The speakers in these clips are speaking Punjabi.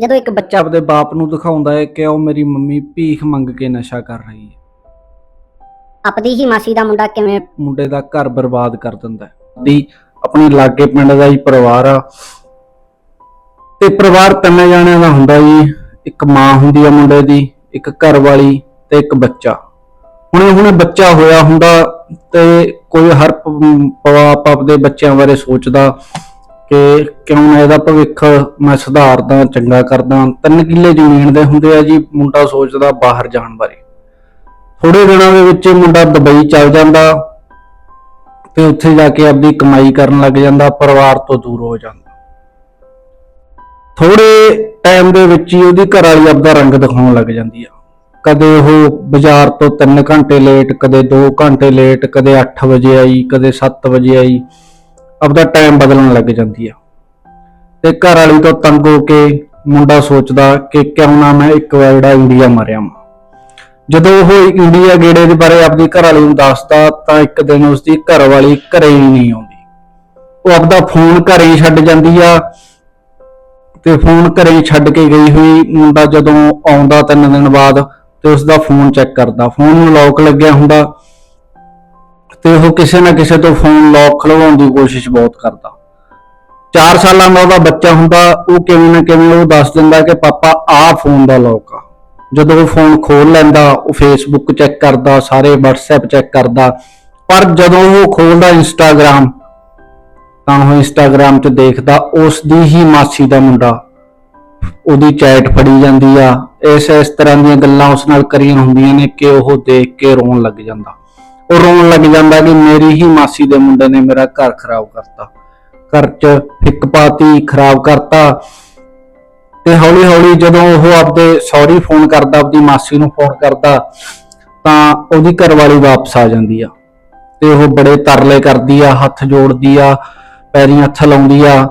ਜਦੋਂ ਇੱਕ ਬੱਚਾ ਆਪਦੇ ਬਾਪ ਨੂੰ ਦਿਖਾਉਂਦਾ ਹੈ ਕਿ ਉਹ ਮੇਰੀ ਮੰਮੀ ਭੀਖ ਮੰਗ ਕੇ ਨਸ਼ਾ ਕਰ ਰਹੀ ਹੈ। ਆਪਦੀ ਹੀ ਮਾਸੀ ਦਾ ਮੁੰਡਾ ਕਿਵੇਂ ਮੁੰਡੇ ਦਾ ਘਰ ਬਰਬਾਦ ਕਰ ਦਿੰਦਾ ਹੈ। ਦੀ ਆਪਣੀ ਲਾਗੇ ਪਿੰਡ ਦਾ ਹੀ ਪਰਿਵਾਰ ਆ। ਤੇ ਪਰਿਵਾਰ ਤਿੰਨ ਜਾਣਿਆਂ ਦਾ ਹੁੰਦਾ ਜੀ ਇੱਕ ਮਾਂ ਹੁੰਦੀ ਆ ਮੁੰਡੇ ਦੀ ਇੱਕ ਘਰ ਵਾਲੀ ਤੇ ਇੱਕ ਬੱਚਾ। ਹੁਣੇ ਹੁਣੇ ਬੱਚਾ ਹੋਇਆ ਹੁੰਦਾ ਤੇ ਕੋਈ ਹਰ ਪ- ਬਾਪ ਆਪਦੇ ਬੱਚਿਆਂ ਬਾਰੇ ਸੋਚਦਾ। ਕਿ ਕਿਉਂ ਨਾ ਇਹਦਾ ਭਵਿੱਖ ਮੈਂ ਸੁਧਾਰਦਾ, ਚੰਗਾ ਕਰਦਾ। ਤਿੰਨ ਕਿੱਲੇ ਜ਼ਮੀਨ ਦੇ ਹੁੰਦੇ ਆ ਜੀ, ਮੁੰਡਾ ਸੋਚਦਾ ਬਾਹਰ ਜਾਣ ਬਾਰੇ। ਥੋੜੇ ਦਿਨਾਂ ਦੇ ਵਿੱਚ ਮੁੰਡਾ ਦੁਬਈ ਚੱਲ ਜਾਂਦਾ ਤੇ ਉੱਥੇ ਜਾ ਕੇ ਆਪਦੀ ਕਮਾਈ ਕਰਨ ਲੱਗ ਜਾਂਦਾ, ਪਰਿਵਾਰ ਤੋਂ ਦੂਰ ਹੋ ਜਾਂਦਾ। ਥੋੜੇ ਟਾਈਮ ਦੇ ਵਿੱਚ ਹੀ ਉਹਦੀ ਘਰ ਵਾਲੀ ਆਪਦਾ ਰੰਗ ਦਿਖਾਉਣ ਲੱਗ ਜਾਂਦੀ ਆ। ਕਦੇ ਉਹ ਬਾਜ਼ਾਰ ਤੋਂ 3 ਘੰਟੇ ਲੇਟ ਕਦੇ 2 ਘੰਟੇ ਲੇਟ ਕਦੇ 8 ਵਜੇ ਆਈ, ਕਦੇ 7 ਵਜੇ ਆਈ। ਆਪਦਾ ਟਾਈਮ ਬਦਲਣ ਲੱਗ ਜਾਂਦੀ ਆ। ਤੇ ਘਰ ਵਾਲੀ ਤੋਂ ਤੰਗ ਹੋ ਕੇ ਮੁੰਡਾ ਸੋਚਦਾ ਕਿ ਕਿਉਂ ਨਾ ਮੈਂ ਇੱਕ ਵਾਰ ਜਿਹੜਾ ਇੰਡੀਆ ਮਰਿਆ ਵਾਂ। ਜਦੋਂ ਉਹ ਇੰਡੀਆ ਗੇੜੇ ਦੇ ਬਾਰੇ ਆਪਣੀ ਘਰ ਵਾਲੀ ਨੂੰ ਦੱਸਦਾ ਤਾਂ ਇੱਕ ਦਿਨ ਉਸਦੀ ਘਰ ਵਾਲੀ ਘਰੇ ਹੀ ਨਹੀਂ ਆਉਂਦੀ। ਉਹ ਆਪਦਾ ਫੋਨ ਘਰੇ ਹੀ ਛੱਡ ਜਾਂਦੀ ਆ ਤੇ ਫੋਨ ਘਰੇ ਹੀ ਛੱਡ ਕੇ ਗਈ ਹੋਈ ਮੁੰਡਾ ਜਦੋਂ ਆਉਂਦਾ ਤਿੰਨ ਦਿਨ ਬਾਅਦ ਤੇ ਉਸਦਾ ਫੋਨ ਚੈੱਕ ਕਰਦਾ। ਫੋਨ ਨੂੰ ਲੌਕ ਲੱਗਿਆ ਹੁੰਦਾ। ਤੇ ਉਹ ਕਿਸੇ ਨਾ ਕਿਸੇ ਤੋਂ ਫੋਨ ਲੌਕ ਖਲਵਾਉਣ ਦੀ ਕੋਸ਼ਿਸ਼ ਬਹੁਤ ਕਰਦਾ। 4 ਸਾਲਾਂ ਦਾ ਉਹਦਾ ਬੱਚਾ ਹੁੰਦਾ, ਉਹ ਕਿਵੇਂ ਨਾ ਕਿਵੇਂ ਉਹ ਦੱਸ ਦਿੰਦਾ ਕਿ ਪਾਪਾ, ਆਹ ਫੋਨ ਦਾ ਲੌਕ ਆ। ਜਦੋਂ ਉਹ ਫੋਨ ਖੋਲ ਲੈਂਦਾ, ਉਹ ਫੇਸਬੁੱਕ ਚੈੱਕ ਕਰਦਾ, ਸਾਰੇ WhatsApp ਚੈੱਕ ਕਰਦਾ। ਪਰ ਜਦੋਂ ਉਹ ਖੋਲਦਾ ਇੰਸਟਾਗ੍ਰam ਤਾਂ ਉਹ ਇੰਸਟਾਗ੍ਰam 'ਚ ਦੇਖਦਾ, ਉਸ ਦੀ ਹੀ ਮਾਸੀ ਦਾ ਮੁੰਡਾ, ਉਹਦੀ ਚੈਟ ਫੜੀ ਜਾਂਦੀ ਆ। ਇਸ ਇਸ ਤਰ੍ਹਾਂ ਦੀਆਂ ਗੱਲਾਂ ਉਸ ਨਾਲ ਕਰੀਆਂ ਹੁੰਦੀਆਂ ਨੇ ਕਿ ਉਹ ਦੇਖ ਕੇ ਰੋਣ ਲੱਗ ਜਾਂਦਾ। ਉਹ ਰੋਣ ਲੱਗ ਜਾਂਦਾ ਕਿ ਮੇਰੀ ਹੀ ਮਾਸੀ ਦੇ ਮੁੰਡੇ ਨੇ ਮੇਰਾ ਘਰ ਖਰਾਬ ਕਰਤਾ। ਘਰ 'ਚ ਫਿੱਕ ਪਾਤੀ, ਖਰਾਬ ਕਰਤਾ। ਤੇ ਹੌਲੀ ਹੌਲੀ ਜਦੋਂ ਉਹ ਆਪਦੇ ਸੌਰੀ ਫੋਨ ਕਰਦਾ, ਆਪਦੀ ਮਾਸੀ ਨੂੰ ਫੋਨ ਕਰਦਾ, ਤਾਂ ਉਹਦੀ ਘਰਵਾਲੀ ਵਾਪਸ ਆ ਜਾਂਦੀ ਆ। ਤੇ ਉਹ ਬੜੇ ਤਰਲੇ ਕਰਦੀ ਆ, ਹੱਥ ਜੋੜਦੀ ਆ, ਪੈਰੀਂ ਹੱਥ ਲਾਉਂਦੀ ਆ।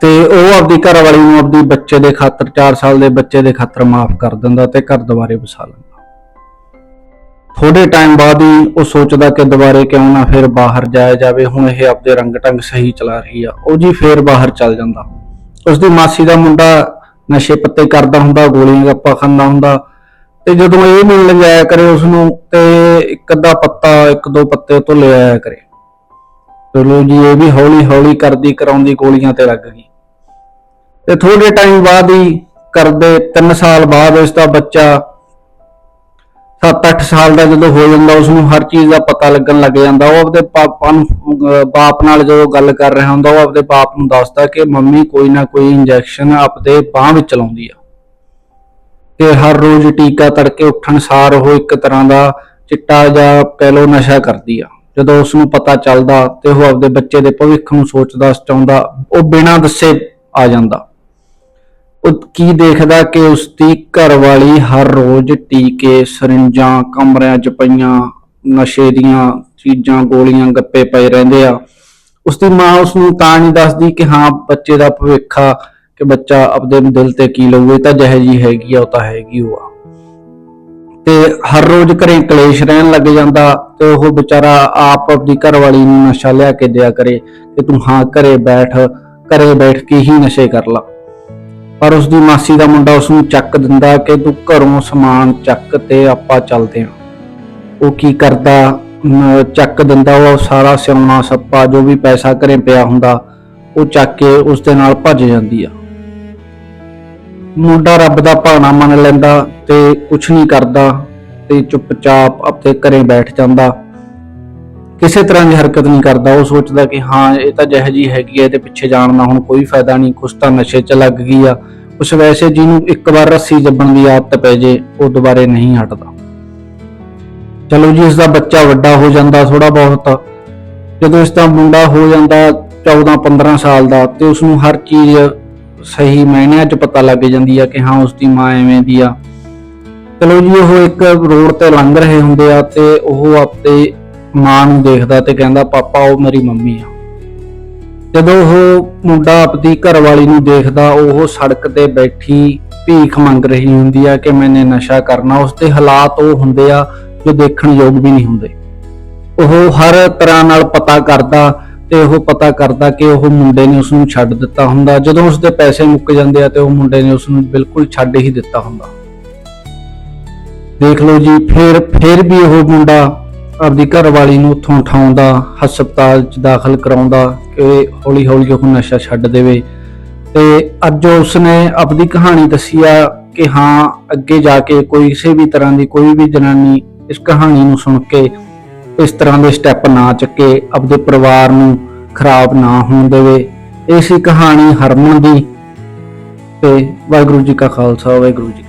ਤੇ ਉਹ ਆਪਦੀ ਘਰਵਾਲੀ ਨੂੰ ਆਪਦੀ ਬੱਚੇ ਦੇ ਖਾਤਰ 4 ਸਾਲ ਦੇ ਬੱਚੇ ਦੇ ਖਾਤਰ ਮਾਫ ਕਰ ਦਿੰਦਾ ਤੇ ਘਰ ਦੁਬਾਰੇ ਵਸਾ ਲੈਂਦਾ। ਥੋੜੇ ਟਾਈਮ ਬਾਅਦ ਹੀ ਉਹ ਸੋਚਦਾ ਕਿ ਦੁਬਾਰੇ ਕਿਉਂ ਨਾ ਫਿਰ ਬਾਹਰ ਜਾਇਆ ਜਾਵੇ, ਹੁਣ ਇਹ ਆਪਦੇ ਰੰਗ ਟੰਗ ਸਹੀ ਚਲਾ ਰਹੀ ਆ। ਉਹ ਜੀ ਫੇਰ ਬਾਹਰ ਚੱਲ ਜਾਂਦਾ। ਉਸਦੀ ਮਾਸੀ ਦਾ ਮੁੰਡਾ ਨਸ਼ੇ ਪੱਤੇ ਕਰਦਾ ਹੁੰਦਾ, ਗੋਲੀਆਂ ਗੱਪਾ ਖਾਂਦਾ ਹੁੰਦਾ। ਤੇ ਜਦੋਂ ਇਹ ਮਿਲਣ ਜਾਇਆ ਕਰੇ ਉਸ ਨੂੰ ਤੇ ਇੱਕ ਅੱਧਾ ਪੱਤਾ, ਇੱਕ ਦੋ ਪੱਤੇ ਤੋਂ ਲੈ ਆਇਆ ਕਰੇ। ਚਲੋ ਜੀ, ਇਹ ਵੀ ਹੌਲੀ ਹੌਲੀ ਕਰਦੀ ਕਰਾਉਂਦੀ ਗੋਲੀਆਂ ਤੇ ਲੱਗ ਗਈ। ਤੇ ਥੋੜੇ ਟਾਈਮ ਬਾਅਦ ਹੀ ਕਰਦੇ 3 ਸਾਲ ਬਾਅਦ ਇਸ ਦਾ ਬੱਚਾ 7-8 ਸਾਲ ਦਾ ਜਦੋਂ ਹੋ ਜਾਂਦਾ ਉਸ ਨੂੰ ਹਰ ਚੀਜ਼ ਦਾ ਪਤਾ ਲੱਗਣ ਲੱਗ ਜਾਂਦਾ। ਉਹ ਆਪਦੇ ਪਾਪਾ ਨੂੰ ਬਾਪ ਨਾਲ ਜਦੋਂ ਗੱਲ ਕਰ ਰਿਹਾ ਹੁੰਦਾ, ਉਹ ਆਪਦੇ ਬਾਪ ਨੂੰ ਦੱਸਦਾ ਕਿ ਮੰਮੀ ਕੋਈ ਨਾ ਕੋਈ ਇੰਜੈਕਸ਼ਨ ਆਪਦੇ ਬਾਹ ਵਿੱਚ ਲਾਉਂਦੀ ਆ। ਤੇ ਹਰ ਰੋਜ਼ ਟੀਕਾ ਤੜਕੇ ਉੱਠਣ ਸਾਰ ਉਹ ਇੱਕ ਤਰ੍ਹਾਂ ਦਾ ਚਿੱਟਾ ਜਾਂ ਕਹਿ ਲਓ ਨਸ਼ਾ ਕਰਦੀ ਆ। ਜਦੋਂ ਉਸ ਨੂੰ ਪਤਾ ਚੱਲਦਾ ਤੇ ਉਹ ਆਪਦੇ ਬੱਚੇ ਦੇ ਭਵਿੱਖ ਨੂੰ ਸੋਚਦਾ, ਸਚਾਉਂਦਾ, ਉਹ ਬਿਨਾਂ ਦੱਸੇ ਆ ਜਾਂਦਾ। ਉਹ ਕੀ ਦੇਖਦਾ ਕਿ ਉਸ ਦੀ ਘਰਵਾਲੀ ਹਰ ਰੋਜ਼ ਟੀਕੇ, ਸਰਿੰਜਾਂ, ਕਮਰਿਆਂ 'ਚ ਪਈਆਂ, ਨਸ਼ੇ ਦੀਆਂ ਚੀਜ਼ਾਂ, ਗੋਲੀਆਂ, ਗੱਪੇ ਪਏ ਰਹਿੰਦੇ ਆ। ਉਸ ਦੀ ਮਾਂ ਉਸ ਨੂੰ ਤਾਂ ਨਹੀਂ ਦੱਸਦੀ ਕਿ ਹਾਂ, ਬੱਚੇ ਦਾ ਭਵਿੱਖ ਆ, ਕਿ ਬੱਚਾ ਆਪਦੇ ਦਿਲ ਤੇ ਕੀ ਲਊ ਤਾਂ ਜਿਹੇ ਜੀ ਹੈਗੀ ਆ, ਉਹ ਤਾਂ ਹੈਗੀ ਉਹ ਆ। ਤੇ ਹਰ ਰੋਜ਼ ਘਰੇ ਕਲੇਸ਼ ਰਹਿਣ ਲੱਗ ਜਾਂਦਾ ਤੇ ਉਹ ਵਿਚਾਰਾ ਆਪ ਆਪਦੀ ਘਰਵਾਲੀ ਨੂੰ ਨਸ਼ਾ ਲਿਆ ਕੇ ਦਿਆ ਕਰੇ ਕਿ ਤੂੰ ਹਾਂ, ਘਰੇ ਬੈਠ ਘਰੇ ਬੈਠ ਕੇ ਹੀ ਨਸ਼ੇ ਕਰ ਲਾ। ਪਰ ਉਸ ਦੀ ਮਾਸੀ ਦਾ ਮੁੰਡਾ ਉਸ ਨੂੰ ਚੱਕ ਦਿੰਦਾ ਕਿ ਤੂੰ ਘਰੋਂ ਸਮਾਨ ਚੱਕ ਤੇ ਆਪਾਂ ਚੱਲਦੇ ਹਾਂ ਉਹ ਕੀ ਕਰਦਾ? ਚੱਕ ਦਿੰਦਾ, ਉਹ ਸਾਰਾ ਸਿਉਣਾ ਸੱਪਾ, ਜੋ ਵੀ ਪੈਸਾ ਘਰੇ ਪਿਆ ਹੁੰਦਾ, ਉਹ ਚੱਕ ਕੇ ਉਸ ਦੇ ਨਾਲ ਭੱਜ ਜਾਂਦੀ ਆ। ਮੁੰਡਾ ਰੱਬ ਦਾ ਭਾਣਾ ਮੰਨ ਲੈਂਦਾ ਤੇ ਕੁਝ ਨਹੀਂ ਕਰਦਾ ਤੇ ਚੁੱਪਚਾਪ ਆਪਣੇ ਘਰੇ ਬੈਠ ਜਾਂਦਾ। ਕਿਸੇ ਤਰ੍ਹਾਂ ਦੀ ਹਰਕਤ ਨਹੀਂ ਕਰਦਾ, ਉਹ ਸੋਚਦਾ ਕਿ ਹਾਂ, ਇਹ ਤਾਂ ਜਿਹੋ ਜੀ ਹੈਗੀ ਹੈ ਇਹਦੇ ਪਿੱਛੇ ਜਾਣ ਦਾ ਹੁਣ ਕੋਈ ਫਾਇਦਾ ਨਹੀਂ, ਕੁਛ ਤਾਂ ਨਸ਼ੇ 'ਚ ਲੱਗ ਗਈ ਆ। ਕੁਛ ਵੈਸੇ ਜਿਹਨੂੰ ਇੱਕ ਵਾਰ ਰੱਸੀ ਜੱਬਣ ਦੀ ਆਦਤ ਪੈ ਜੇ, ਉਹ ਦੁਬਾਰੇ ਨਹੀਂ ਹਟਦਾ। ਚਲੋ ਜੀ ਇਸ ਦਾ ਬੱਚਾ ਵੱਡਾ ਹੋ ਜਾਂਦਾ ਥੋੜਾ ਬਹੁਤ। ਜਦੋਂ ਇਸ ਦਾ ਮੁੰਡਾ ਹੋ ਜਾਂਦਾ 14 15 ਸਾਲ ਦਾ, ਤੇ ਉਸ ਨੂੰ ਹਰ ਚੀਜ਼ ਸਹੀ ਮਾਇਨਿਆਂ 'ਚ ਪਤਾ ਲੱਗ ਜਾਂਦੀ ਆ ਕਿ ਹਾਂ ਉਸ ਦੀ ਮਾਂ ਐਵੇਂ ਦੀ ਆ। ਚਲੋ ਜੀ, ਉਹ ਇੱਕ ਰੋਡ ਤੇ ਲੰਘ ਰਹੇ ਹੁੰਦੇ ਆ, ਤੇ ਉਹ ਆਪਦੇ ਮਾਂ ਨੂੰ ਦੇਖਦਾ ਤੇ ਕਹਿੰਦਾ, ਪਾਪਾ, ਉਹ ਮੇਰੀ ਮੰਮੀ ਆ। ਜਦੋਂ ਉਹ ਮੁੰਡਾ ਆਪਦੀ ਘਰਵਾਲੀ ਨੂੰ ਦੇਖਦਾ, ਉਹ ਸੜਕ ਤੇ ਬੈਠੀ ਭੀਖ ਮੰਗ ਰਹੀ ਹੁੰਦੀ ਆ ਕਿ ਮੈਨੇ ਨਸ਼ਾ ਕਰਨਾ। ਉਸ ਦੇ ਹਾਲਾਤ ਉਹ ਹੁੰਦੇ ਆ ਜੋ ਦੇਖਣ ਯੋਗ ਵੀ ਨਹੀਂ ਹੁੰਦੇ। ਉਹ ਹਰ ਤਰ੍ਹਾਂ ਨਾਲ ਪਤਾ ਕਰਦਾ ਤੇ ਉਹ ਪਤਾ ਕਰਦਾ ਕਿ ਉਹ ਮੁੰਡੇ ਨੇ ਉਸ ਨੂੰ ਛੱਡ ਦਿੱਤਾ ਹੁੰਦਾ। ਜਦੋਂ ਉਸ ਦੇ ਪੈਸੇ ਮੁੱਕ ਜਾਂਦੇ ਆ ਤੇ ਉਹ ਮੁੰਡੇ ਨੇ ਉਸ ਨੂੰ ਬਿਲਕੁਲ ਛੱਡ ਹੀ ਦਿੱਤਾ ਹੁੰਦਾ। ਦੇਖ ਲਓ ਜੀ, ਫਿਰ ਫਿਰ ਵੀ ਉਹ ਮੁੰਡਾ ਆਪਦੀ ਘਰਵਾਲੀ ਨੂੰ ਉੱਥੋਂ ਉਠਾਉਂਦਾ, ਹਸਪਤਾਲ 'ਚ ਦਾਖਲ ਕਰਾਉਂਦਾ ਕਿ ਹੌਲੀ ਹੌਲੀ ਉਹ ਨਸ਼ਾ ਛੱਡ ਦੇਵੇ। ਤੇ ਅੱਜ ਉਸਨੇ ਆਪਦੀ ਕਹਾਣੀ ਦੱਸੀ ਆ ਕਿ ਹਾਂ, ਅੱਗੇ ਜਾ ਕੇ ਕੋਈ ਕਿਸੇ ਵੀ ਤਰ੍ਹਾਂ ਦੀ ਕੋਈ ਵੀ ਜਨਾਨੀ ਇਸ ਕਹਾਣੀ ਨੂੰ ਸੁਣ ਕੇ ਇਸ ਤਰ੍ਹਾਂ ਦੇ ਸਟੈਪ ਨਾ ਚੱਕੇ, ਆਪਦੇ ਪਰਿਵਾਰ ਨੂੰ ਖਰਾਬ ਨਾ ਹੋਣ ਦੇਵੇ। ਇਹ ਸੀ ਕਹਾਣੀ ਹਰਮਨ ਦੀ। ਤੇ ਵਾਹਿਗੁਰੂ ਜੀ ਕਾ ਖਾਲਸਾ, ਵਾਹਿਗੁਰੂ ਜੀ